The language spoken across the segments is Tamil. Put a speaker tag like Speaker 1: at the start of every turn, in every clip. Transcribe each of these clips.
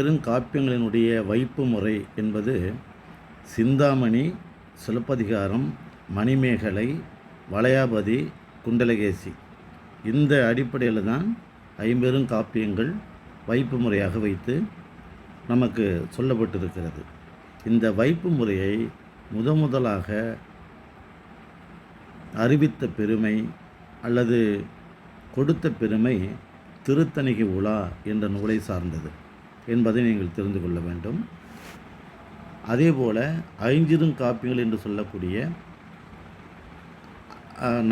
Speaker 1: பெருங்காப்பியங்களினுடைய வைப்பு முறை என்பது சிந்தாமணி சிலப்பதிகாரம் மணிமேகலை வளையாபதி குண்டலகேசி. இந்த அடிப்படையில் தான் ஐம்பெரும் காப்பியங்கள் வைப்பு முறையாக வைத்து நமக்கு சொல்லப்பட்டிருக்கிறது. இந்த வைப்பு முறையை முத முதலாக அறிவித்த பெருமை அல்லது கொடுத்த பெருமை திருத்தணிகை உலா என்ற நூலை சார்ந்தது. என்பதை நீங்கள் தெரிந்து கொள்ள வேண்டும். அதேபோல் ஐஞ்சிறும் காப்பியங்கள் என்று சொல்லக்கூடிய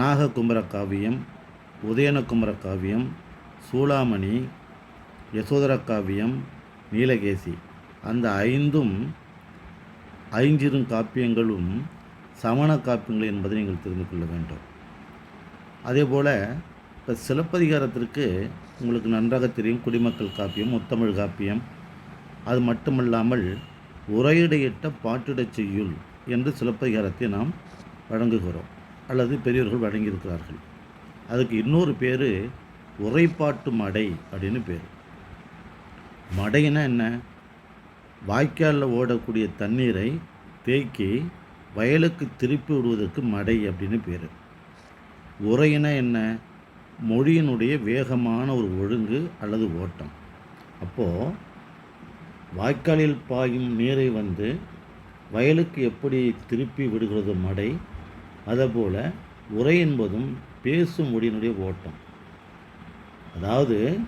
Speaker 1: நாககுமர காவியம் உதயனகுமர காவியம் சூளாமணி யசோதர காவியம் நீலகேசி. அந்த ஐந்தும் ஐஞ்சிறும் காப்பியங்களும் சமண காப்பியங்கள் என்பதை நீங்கள் தெரிந்து கொள்ள வேண்டும். அதேபோல் இப்போ சிலப்பதிகாரத்திற்கு உங்களுக்கு நன்றாக தெரியும். குடிமக்கள் காப்பியம் முத்தமிழ் காப்பியம். அது மட்டுமல்லாமல் உரையிடையிட்ட பாட்டிடச் செய்யுள் என்று சிலப்பதிகாரத்தை நாம் வழங்குகிறோம். அல்லது பெரியவர்கள் வழங்கியிருக்கிறார்கள். அதுக்கு இன்னொரு பேர் உரைப்பாட்டு மடை அப்படின்னு பேர். மடைனா என்ன? வாய்க்காலில் ஓடக்கூடிய தண்ணீரை தேக்கி வயலுக்கு திருப்பி விடுவதற்கு மடை அப்படின்னு பேர். உரையினா என்ன? மொழியினுடைய வேகமான ஒரு ஒழுங்கு அல்லது ஓட்டம். அப்போது வாய்க்காலில் பாயும் நீரை வந்து வயலுக்கு எப்படி திருப்பி விடுகிறது மடை அதேபோல் உரை என்பதும் பேசும் மொழியினுடைய ஓட்டம். அதாவது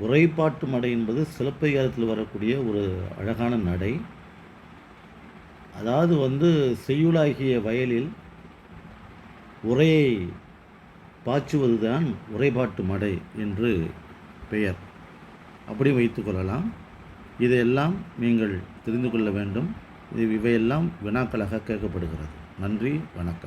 Speaker 1: உரைப்பாட்டு மடை என்பது சிலப்பதிகாரத்தில் வரக்கூடிய ஒரு அழகான நடை. அதாவது வந்து செய்யுளாகிய வயலில் உரையை பாய்ச்சுவதுதான் உரைபாட்டு மடை என்று பெயர். அப்படி வைத்துக்கொள்ளலாம் இதையெல்லாம் நீங்கள் தெரிந்து கொள்ள வேண்டும். இது இவையெல்லாம் வினாக்களாக கேட்கப்படுகிறது. நன்றி வணக்கம்.